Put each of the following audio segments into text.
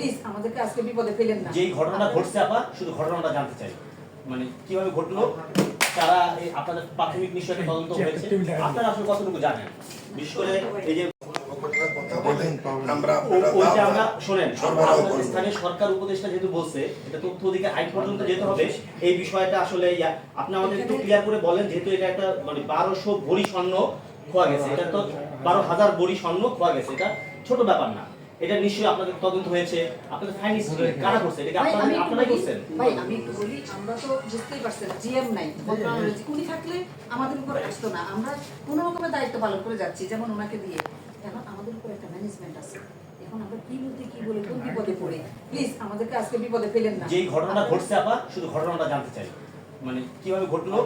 Please আমাদেরকে আজকে বিপদে ফেলেন না। যেই ঘটনাটা ঘটছে আপা শুধু ঘটনাটা জানতে চাই। মানে কীভাবে ঘটলো? তারা আপনাদের প্রাথমিক নিশ্চয়ই তদন্ত হয়েছে। আপনারা আসলে কতটুকু জানেন? বিশেষ করে এই যে সরকার উপদেষ্টা যেহেতু বলছে এটা তথ্য অধিকার আইন পর্যন্ত যেতে হবে। এই বিষয়টা আসলে আপনি আমাদের একটু ক্লিয়ার করে বলেন যেহেতু এটা একটা মানে বারোশো বড়ি স্বর্ণ খোয়া গেছে। এটা তো বারো হাজার বড়ি স্বর্ণ খোয়া গেছে। এটা ছোট ব্যাপার না। এটা নিশ্চয়ই আপনাদের তদন্ত হয়েছে। আপনাদের ফাইন কারা করছে? এটা আপনারা আপনারাই করছেন? ভাই আমি একটু বলি আমরা তো বুঝতেই পারছেন জিএম নাই উনি থাকলে আমাদের উপর আসতো না। আমরা কোনো রকমের দায়িত্ব পালন করে যাচ্ছি যেমন ওনাকে দিয়ে। এখন আমাদের উপর একটা ম্যানেজমেন্ট আছে। এখন আমরা কি বলতে কি বলে কোন বিপদে পড়ে? প্লিজ আমাদেরকে আজকে বিপদে ফেলেন না। যেই ঘটনাটা ঘটছে আপা শুধু ঘটনাটা জানতে চাই। মানে কীভাবে ঘটলো?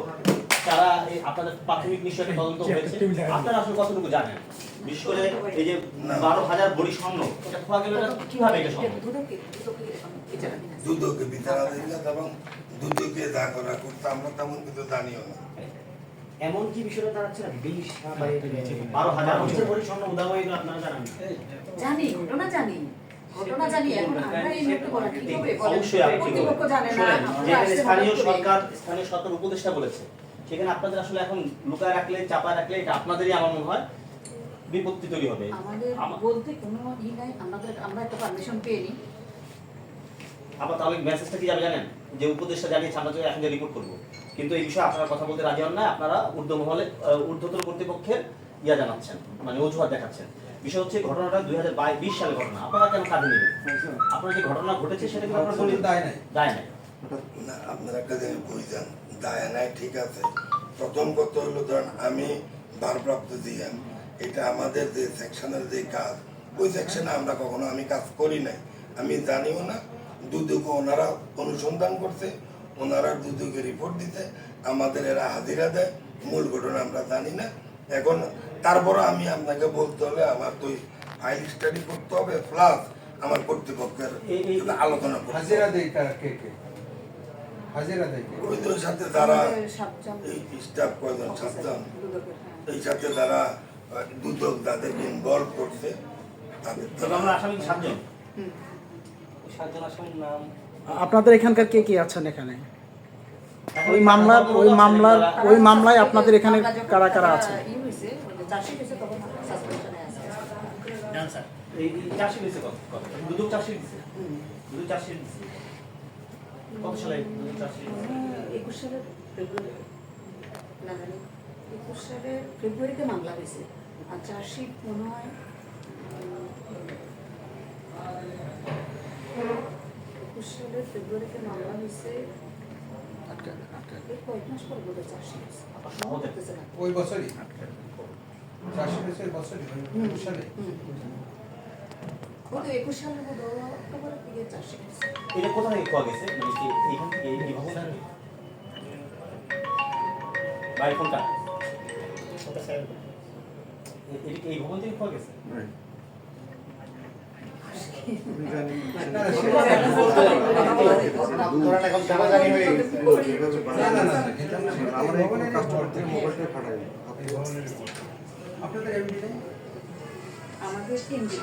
তারা আপনাদের প্রাথমিক নিশ্চয়ই তদন্ত হয়েছে। আপনারা আসলে কতটুকু জানেন? বিশেষ করে এই যে বারো হাজার বড়ি স্বর্ণ এটা খোয়া গেল কীভাবে এটা সম্ভব? দুদকে দুদকে আমি এটা জানি না। দুদকে বিচারাধীন এবং দুদকে যা করা করতে আমরা তেমন কিন্তু জানিও না। এমন কি বিষয়টা দাঁড়াচ্ছে না? বিশ বারো হাজার বছর পরে স্বর্ণ উদাম হয়ে গেল আপনারা জানান জানি ঘটনা জানি। স্থানীয় সরকার স্থানীয় সরকার উপদেষ্টা বলেছে সেখানে আপনাদের আসলে এখন লুকায় রাখলে চাপায় রাখলে এটা আপনাদেরই আমার মনে হয়। বিপত্তি তৈরি হবে। আমাদের বলতে কোনো ই নাই আমাদের আমরা একটা পারমিশন পেয়ে নিই। আবার তাহলে মেসেজটা কি যাবে জানেন? যে উপদেষ্টা জানিয়েছে আমরা তো এখন রিপোর্ট করব। কিন্তু এই বিষয়ে আপনারা কথা বলতে রাজি হন না আপনারা ঊর্ধ্ব মহলে ঊর্ধ্বতন কর্তৃপক্ষের ইয়া জানাচ্ছেন মানে অজুহাত দেখাচ্ছেন। বিষয় হচ্ছে ঘটনাটা দুই হাজার বিশ সালের ঘটনা। আপনারা কেন কাজে নেবেন আপনার যে ঘটনা ঘটেছে সেটা কিন্তু আপনার দায় নাই। দায় নাই। না আপনারা একটা জিনিস বুঝছেন। দায় নাই ঠিক আছে। প্রথম কথা হলো ধরেন আমি ভারপ্রাপ্ত জিএম। এটা আমাদের যে সেকশনের যে কাজ ওই সেকশনে আমরা কখনো আমি কাজ করি নাই। আমি জানিও না দুদুকে ওনারা অনুসন্ধান করছে ওনারা দুদুকে রিপোর্ট দিতে আমাদের এরা হাজিরা দেয় মূল ঘটনা আমরা জানি না। এখন তারপরে আমি আপনাকে বলতে হলে আমার তো ফাইল স্টাডি করতে হবে প্লাস আমার কর্তৃপক্ষের আলোচনা করতে হাজিরা দেয় কারা? কে কে? হাজিরা দেয় ওইদের সাথে যারা স্টাফ কয়জন? সাতজন। এই সাথে যারা দুদক যাদেরকে ইনভলভ করছে তাদের আপনাদের এখানকার কে কে আছেন এখানে? ওই মামলার ওই মামলার ওই মামলায় আপনাদের এখানে কারা কারা আছে। একুশ সালের ফেব্রুয়ারিতে মামলা হয়েছে মনে হয় একুশ সালের ফেব্রুয়ারিতে মামলা হয়েছে। কয়েক মাস পর বোধহয় চার্জশিট হয়েছে। করতেছে না। ওই বছরই? চারশো বছর বছরই একুশ সালে? একুশ সালের বোধহয় অক্টোবরের দিকে চার্জশিট এটা কোথা থেকে পাওয়া গেছে? মানে কি এইখান থেকে এই এই ভবন বাড়ি কোনটা? এ- এটা কি এই ভবন থেকে পাওয়া গেছে? না না না এটা আমরা ভবনের কাস্টমার থেকে মোবাইলটা ফাটাই আপনাদের এমডি আমাদের এমডি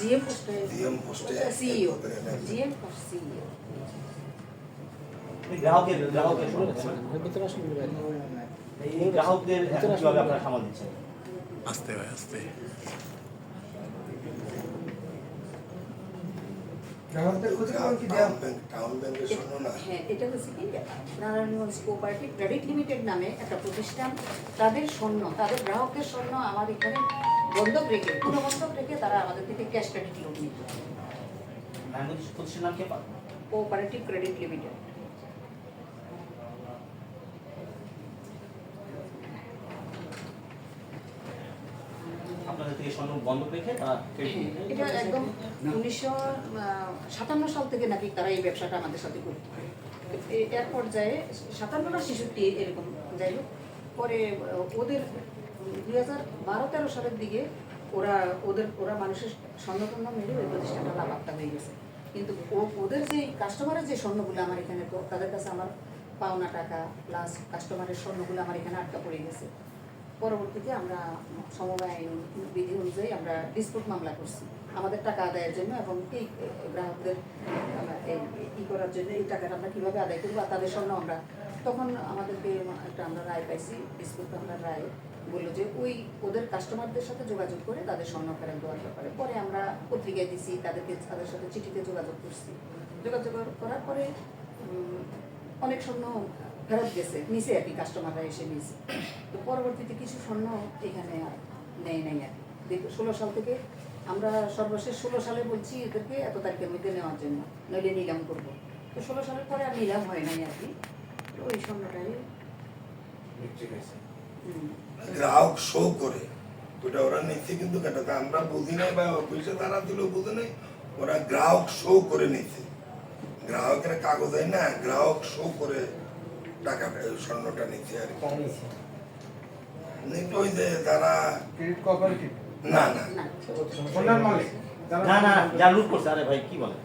জিএম পোস্টে পোস্টে সিইও সিইও গ্রাহকের গ্রাহকের এই গ্রাহকদের কীভাবে আপনারা সামাল দিচ্ছেন? ব্যাংকের শোনো না। হ্যাঁ এটা হচ্ছে কি? নারায়ণগঞ্জ কোঅপারেটিভ ক্রেডিট লিমিটেড নামে একটা প্রতিষ্ঠান। তাদের স্বর্ণ তাদের গ্রাহকদের স্বর্ণ আমার এখানে বন্ধক রেখে পুরো বন্ধক রেখে তারা আমাদের থেকে ক্যাশ ক্রেডিট লোন নিত কোঅপারেটিভ ক্রেডিট লিমিটেড আপনাদের বন্ধ রেখে তারা নেয়। এটা একদম উনিশশো সাতান্ন সাল থেকে নাকি তারা এই ব্যবসাটা আমাদের সাথে করতো। এর পর্যায়ে সাতান্ন না ছেষট্টি এরকম যাই হোক পরে ওদের দুই হাজার বারো তেরো সালের দিকে ওরা ওদের ওরা মানুষের স্বর্ণপূর্ণ মেরে ওই প্রতিষ্ঠানটা লাভাপ্তা হয়ে গেছে। কিন্তু ওদের যে কাস্টমারের যে স্বর্ণগুলো আমার এখানে তাদের কাছে আমার পাওনা টাকা প্লাস কাস্টমারের স্বর্ণগুলো আমার এখানে আটকা পড়ে গেছে। পরবর্তীতে আমরা সমবায় বিধি অনুযায়ী আমরা ডিসপুট মামলা করছি। আমাদের টাকা আদায়ের জন্য এবং এই গ্রাহকদের ই করার জন্য এই টাকাটা আমরা কীভাবে আদায় করব আর তাদের সামনে আমরা, তখন আমাদেরকে একটা আমরা রায় পাইছি ডিসপুট মামলার রায় বলল যে ওই, ওদের কাস্টমারদের সাথে যোগাযোগ করে তাদের স্বর্ণ ফেরত দেওয়ার ব্যাপারে। পরে আমরা পত্রিকায় দিছি, তাদেরকে, তাদের সাথে চিঠিতে যোগাযোগ করছি। যোগাযোগ করার পরে অনেক স্বর্ণ ফেরত গেছে নিচে আর কি কাস্টমাররা এসে নিয়েছে তো পরবর্তীতে কিছু স্বর্ণ এখানে আর নেই নাই আর কি। ষোলো সাল থেকে আমরা সর্বশেষ ষোলো সালে বলছি এদেরকে এত তারিখের মধ্যে নেওয়ার জন্য নইলে নিলাম করব। তো ষোলো সালের পরে আর নিলাম হয় নাই আর কি। তো ওই স্বর্ণটাই গ্রাহক শো করে। ওটা ওরা নিচ্ছে কিন্তু আমরা বুঝি নাই বা অফিসে তারা দিল বুঝে নাই। ওরা গ্রাহক শো করে নিচ্ছে গ্রাহকের কাগজ হয় না গ্রাহক শো করে টাকা স্বর্ণটা নিচ্ছে আর কি। ওই যে তারা না না। না না না যারা লুট করছে আরে ভাই কি বলে?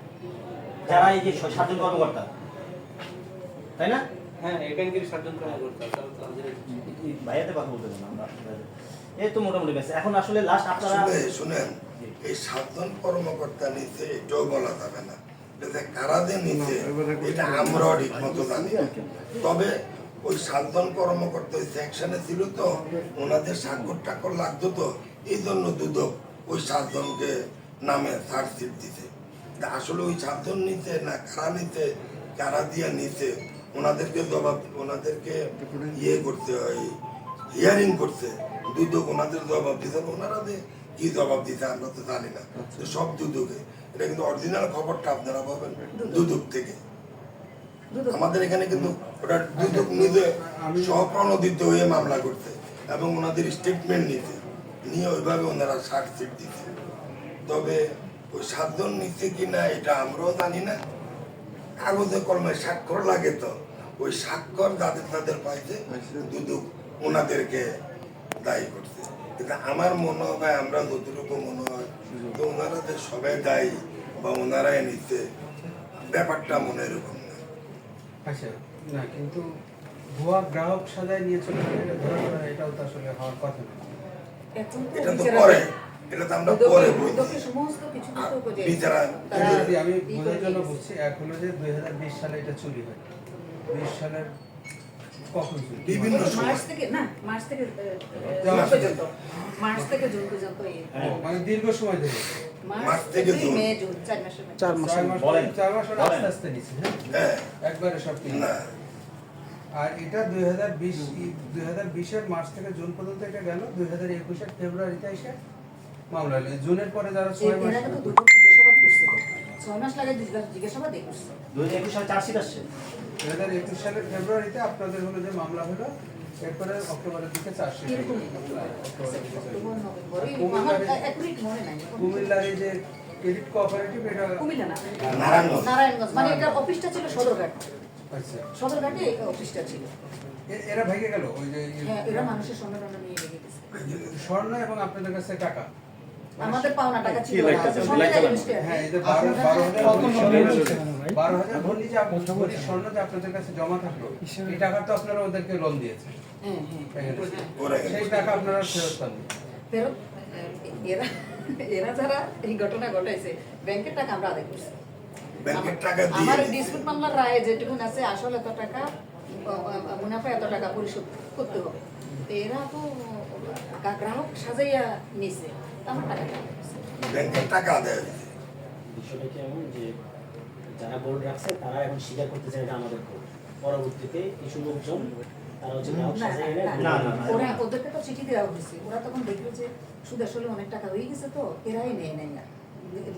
যারা এই যে সাতজন কর্মকর্তা তাই না? হ্যাঁ এই ব্যাংকের সাতজন কর্মকর্তা তারা এই ভাইয়াতে কথা বলতে আমরা এই তো মোটামুটি এখন আসলে লাস্ট আপনারা শুনে শুনেন এই সাতজন কর্মকর্তা নিচ্ছে এটাও বলা যাবে না। কারা যে নিচ্ছে এটা আমরাও ঠিক মতো জানি তবে ওই সাতজন কর্মকর্তা ওই সেকশনে ছিল তো ওনাদের স্বাক্ষর টাক্ষর লাগতো তো এই জন্য দুদক ওই সাতজনকে নামে চার্জশিট দিতে আসলে ওই সাতজন নিতে না কারা নিতে কারা দিয়ে নিতে ওনাদেরকে জবাব ওনাদেরকে ইয়ে করতে হয় হিয়ারিং করছে। দুদক ওনাদের জবাব দিতে। ওনারা কি জবাব দিতে আমরা তো জানি না। সব দুদকে। এটা কিন্তু অরিজিনাল খবরটা আপনারা পাবেন দুদক। থেকে। আমাদের এখানে কিন্তু ওটা দুদক নিজে সহপ্রণোদিত হয়ে মামলা করতে এবং ওনাদের স্টেটমেন্ট নিতে। নিয়ে ওইভাবে ওনারা চার্জশিট দিতে তবে ওই সাতজন নিচ্ছে কি না এটা আমরাও জানি না। কাগজে কলমে স্বাক্ষর লাগে তো। ওই স্বাক্ষর যাদের তাদের পাইছে দুদক ওনাদেরকে দায়ী করছে। কিন্তু আমার মনে হয় আমরা যতটুকু মনে হয় যে ওনারা যে সবাই দায়ী বা ওনারাই নিতে ব্যাপারটা মনে এরকম না। আচ্ছা না কিন্তু ভুয়া গ্রাহক সাজায় নিয়ে চলে গেলে এটা ধরা পড়া এটাও তো আসলে হওয়ার কথা না। এটা তো পরে এটা তো আমরা পরে বিচারা যদি আমি বোঝার জন্য বলছি এক হলো যে দুই হাজার বিশ সালে এটা চুরি হয়। বিশ সালের বিভিন্ন মার্চ থেকে না মার্চ থেকে আহ, জমা জুন পর্যন্ত মার্চ থেকে জুন পর্যন্ত মানে দীর্ঘ সময় ধরে। মার্চ মার্চ থেকে থেকে জুন। মে জুন চার মাসের চার মাস ছয় মাস বলেন। চার মাস আস্তে আস্তে নিচ্ছে হ্যাঁ? হ্যাঁ। একবারে সব কিছু আর এটা দুই হাজার বিশ দুই হাজার বিশের মার্চ থেকে জুন পর্যন্ত এটা গেল দুই হাজার একুশের ফেব্রুয়ারিতে এসে মামলা হলো। জুনের পরে যারা ছয় মাস জিজ্ঞাসাবাদ করছে। ছয় মাস লাগে জিজ্ঞাসা- করছে। দুই হাজার একুশ সালে চার্জশিট আসছে। দুই হাজার একুশ সালের ফেব্রুয়ারিতে আপনাদের হলো যে মামলা হলো এরপরে অক্টোবরের দিকে মনে। কুমিল্লার এই যে ক্রেডিট কোঅপারেটিভ এটা নারায়ণগঞ্জ। নারায়ণগঞ্জ। মানে এটা অফিসটা ছিল সদরঘাট। আচ্ছা। সদরঘাটে অফিসটা ছিল। এরা ভেঙে গেল? ওই যে হ্যাঁ এরা মানুষের স্বর্ণ নিয়ে রেখে গেছে। স্বর্ণ এবং আপনাদের কাছে টাকা? আমাদের পাওনা টাকা ছিল হ্যাঁ স্বর্ণ স্বর্ণ- যে স্বর্ণ যে আপনাদের কাছে জমা থাকল এই টাকা তো আপনারা ওদেরকে লোন দিয়েছেন। হ্যাঁ হ্যাঁ। সেই টাকা আপনারা ফেরত পাননি ফেরত এরা এরা যারা এই ঘটনা ঘটাইছে ব্যাংকের টাকা আমরা আদায় করছি। ব্যাংকের আমার- টাকা দিয়ে। আমার ডিসপুট মামলার রায় যেটুকু আছে আসল এত টাকা মুনাফা এত টাকা পরিশোধ করতে হবে। এরা তো গ্রাহক সাজাইয়া নিছে। তো আমার টাকা আদায় করছে। ব্যাংকের টাকা আদায় হয়েছে বিষয়টা কি এমন যে যারা গোল্ড রাখছে তারা এখন স্বীকার করতে চায় এটা আমাদের ভুল পরবর্তীতে কিছু লোকজন তারা হচ্ছে না, না, না, না, না। ওরা ওদেরকে তো চিঠি দেওয়া হয়েছে। ওরা তখন দেখল যে সুদ আসলে অনেক টাকা হয়ে গেছে তো এরাই নেয় নেয় না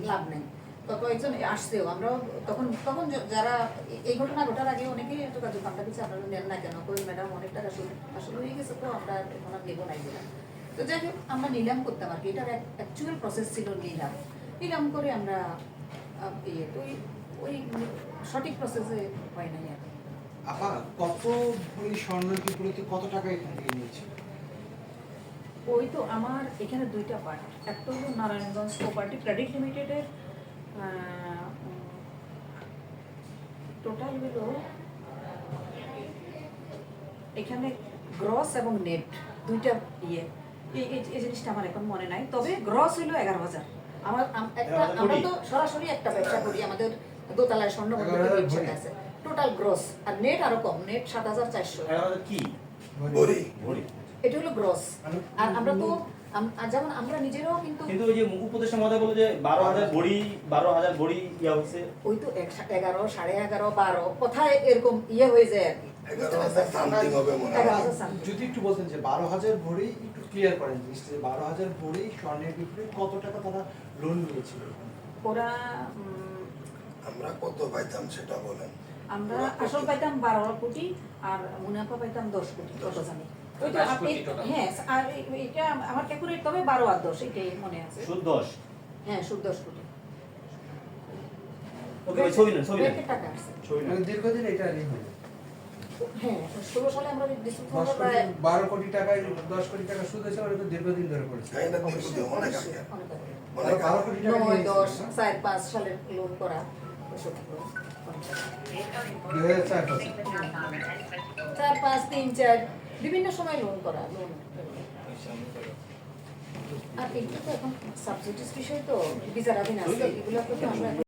লাভ নেই। তো কয়েকজন আসছেও আমরাও তখন তখন যারা এই ঘটনা ঘটার আগে অনেকেই যোগাযোগ আমরা কিছু আপনারা নেন না কেন? কই ম্যাডাম অনেক টাকা আসলে হয়ে গেছে তো আমরা এখন আর নেব নাই দিলাম তো যাই হোক আমরা নিলাম করতাম আর কি এটার অ্যাকচুয়াল প্রসেস ছিল নিলাম। নিলাম করে আমরা ইয়ে তো ওই ওই সঠিক প্রসেসে হয় নাই আর কি। আপা কত ভরি স্বর্ণের বিপরীতে কত টাকা এখান থেকে নিয়েছে? ওই তো আমার এখানে দুইটা পার্ট একটা হলো নারায়ণগঞ্জ কোপারেটিভ ক্রেডিট লিমিটেডের টোটাল হলো এখানে গ্রস এবং নেট দুইটা ইয়ে। এই জিনিসটা আমার এখন মনে নাই। তবে গ্রস হইল এগারো হাজার। আমার একটা আমরা তো সরাসরি একটা ব্যবসা করি আমাদের দোতলায় স্বর্ণ মন্দির 11,000 ব্যবসা আছে। টোটাল গ্রস আর নেট আরও কম নেট সাত হাজার চারশো। কি? এটা হলো গ্রস আর আমরা তো যেমন আমরা নিজেরাও কিন্তু কিন্তু ওই যে উপদেষ্টা মহোদয় বলে যে বারো হাজার বড়ি বারো হাজার বড়ি ইয়া হচ্ছে ওই তো এগারো সাড়ে এগারো বারো কোথায় এরকম ইয়ে হয়ে যায় আর কি? মনে। যদি একটু বলতেন যে বারো হাজার ভরি একটু ক্লিয়ার করেন জিনিসটা যে বারো হাজার ভরি স্বর্ণের বিক্রি কত টাকা তারা লোন নিয়েছিল? ওরা আমরা কত পাইতাম সেটা বলেন। আমরা আসল পাইতাম বারো কোটি আর মুনাফা পাইতাম দশ কোটি কত জানি হ্যাঁ আর এটা আমার একুরেট তবে বারো আর দশ এটাই মনে আছে। সুদ দশ। হ্যাঁ সুদ দশ কোটি। ওকে ছবি নেন ছবি নেন। মানে দীর্ঘদিন এটা হয় হ্যাঁ ষোলো সালে আমরা বারো কোটি টাকায় দশ কোটি টাকা সুদ হয়েছে ওটা তো দীর্ঘদিন ধরে পড়েছে হ্যাঁ, এটা দীর্ঘদিন, অনেক আগে। অনেক আগে। অনেক বারো কোটি টাকা নয় দশ চার পাঁচ সালের লোন করা চার পাঁচ। তিন চার বিভিন্ন সময় লোন করা লোন আর এগুলো তো এখন সাবসিডিস বিষয় তো বিচারাধীন আছে এগুলো তো আমরা